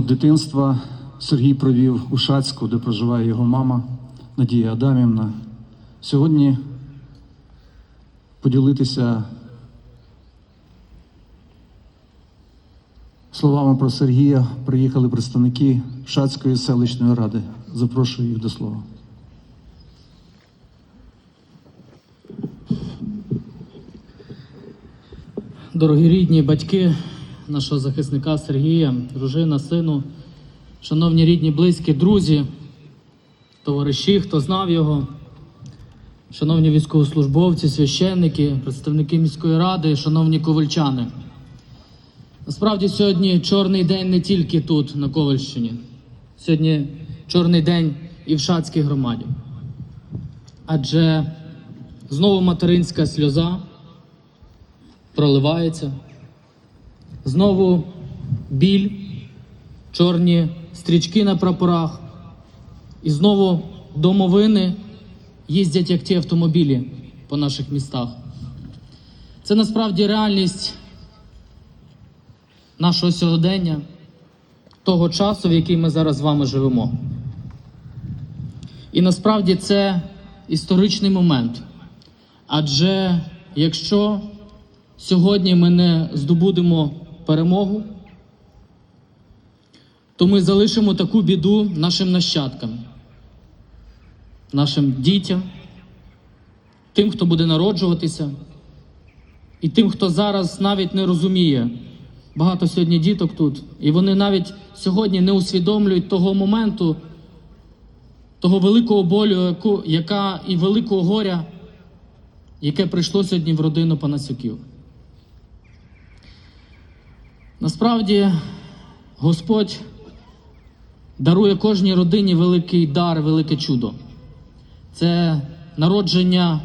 Дитинства Сергій провів у Шацьку, де проживає його мама Надія Адамівна. Сьогодні поділитися словами про Сергія приїхали представники Шацької селищної ради. Запрошую їх до слова. Дорогі рідні батьки нашого захисника Сергія, дружина, сину, шановні рідні, близькі, друзі, товариші, хто знав його, шановні військовослужбовці, священники, представники міської ради, шановні ковальчани. Насправді сьогодні чорний день не тільки тут, на Ковальщині. Сьогодні чорний день і в Шацькій громаді. Адже знову материнська сльоза проливається. Знову біль, чорні стрічки на прапорах. І знову домовини їздять як ті автомобілі по наших містах. Це насправді реальність нашого сьогодення, того часу, в який ми зараз з вами живемо. І насправді це історичний момент. Адже якщо сьогодні ми не здобудемо перемогу, то ми залишимо таку біду нашим нащадкам, нашим дітям, тим, хто буде народжуватися, і тим, хто зараз навіть не розуміє. Багато сьогодні діток тут, і вони навіть сьогодні не усвідомлюють того моменту, того великого болю, яка і великого горя, яке прийшло сьогодні в родину Панасюків. Насправді Господь дарує кожній родині великий дар, велике чудо. Це народження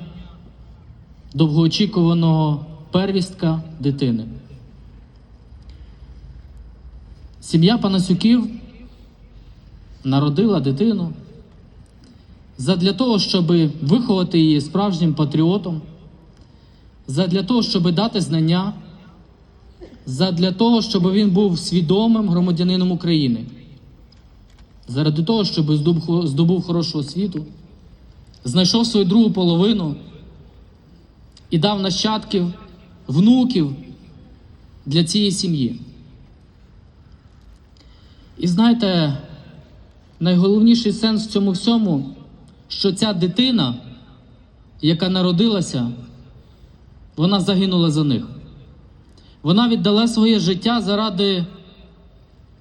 довгоочікуваного первістка дитини. Сім'я Панасюків народила дитину задля того, щоб виховати її справжнім патріотом, задля того, щоб дати знання задля того, щоб він був свідомим громадянином України, заради того, щоб здобув, здобув хорошу освіту, знайшов свою другу половину і дав нащадків, внуків для цієї сім'ї. І знаєте, найголовніший сенс в цьому всьому, що ця дитина, яка народилася, вона загинула за них. Вона віддала своє життя заради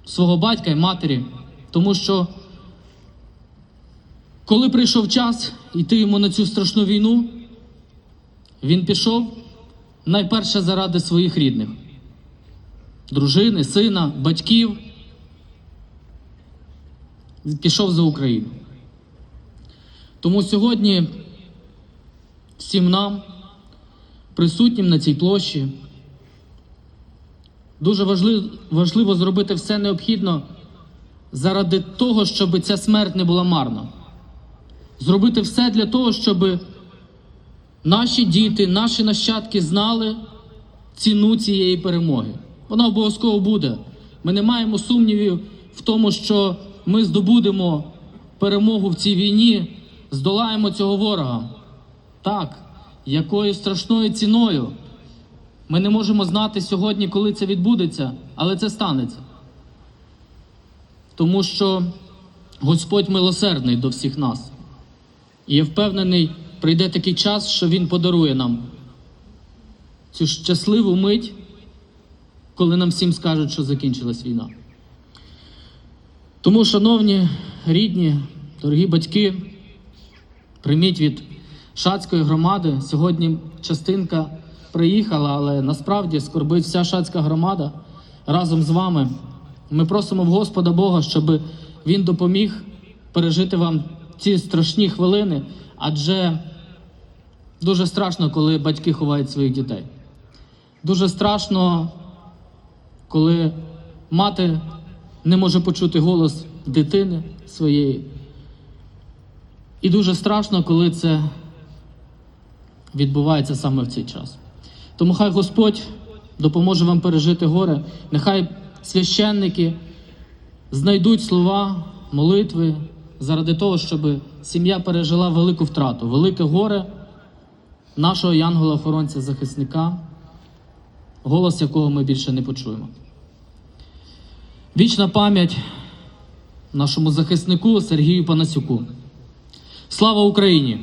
свого батька і матері, тому що коли прийшов час йти йому на цю страшну війну, він пішов найперше заради своїх рідних, дружини, сина, батьків. Пішов за Україну. Тому сьогодні всім нам, присутнім на цій площі, Дуже важливо, зробити все необхідно заради того, щоб ця смерть не була марна. Зробити все для того, щоб наші діти, наші нащадки знали ціну цієї перемоги. Вона обов'язково буде. Ми не маємо сумнівів в тому, що ми здобудемо перемогу в цій війні, здолаємо цього ворога. Так, якою страшною ціною. Ми не можемо знати сьогодні, коли це відбудеться, але це станеться. Тому що Господь милосердний до всіх нас. І я впевнений, прийде такий час, що Він подарує нам цю щасливу мить, коли нам всім скажуть, що закінчилась війна. Тому, шановні рідні, дорогі батьки, прийміть від Шацької громади сьогодні частинка приїхала, але насправді скорбить вся шацька громада разом з вами. Ми просимо в Господа Бога, щоб Він допоміг пережити вам ці страшні хвилини, адже дуже страшно, коли батьки ховають своїх дітей. Дуже страшно, коли мати не може почути голос дитини своєї. І дуже страшно, коли це відбувається саме в цей час. Тому хай Господь допоможе вам пережити горе, нехай священники, знайдуть слова молитви заради того, щоб сім'я пережила велику втрату, велике горе нашого янгола-охоронця захисника, голос якого ми більше не почуємо. Вічна пам'ять нашому захиснику Сергію Панасюку. Слава Україні!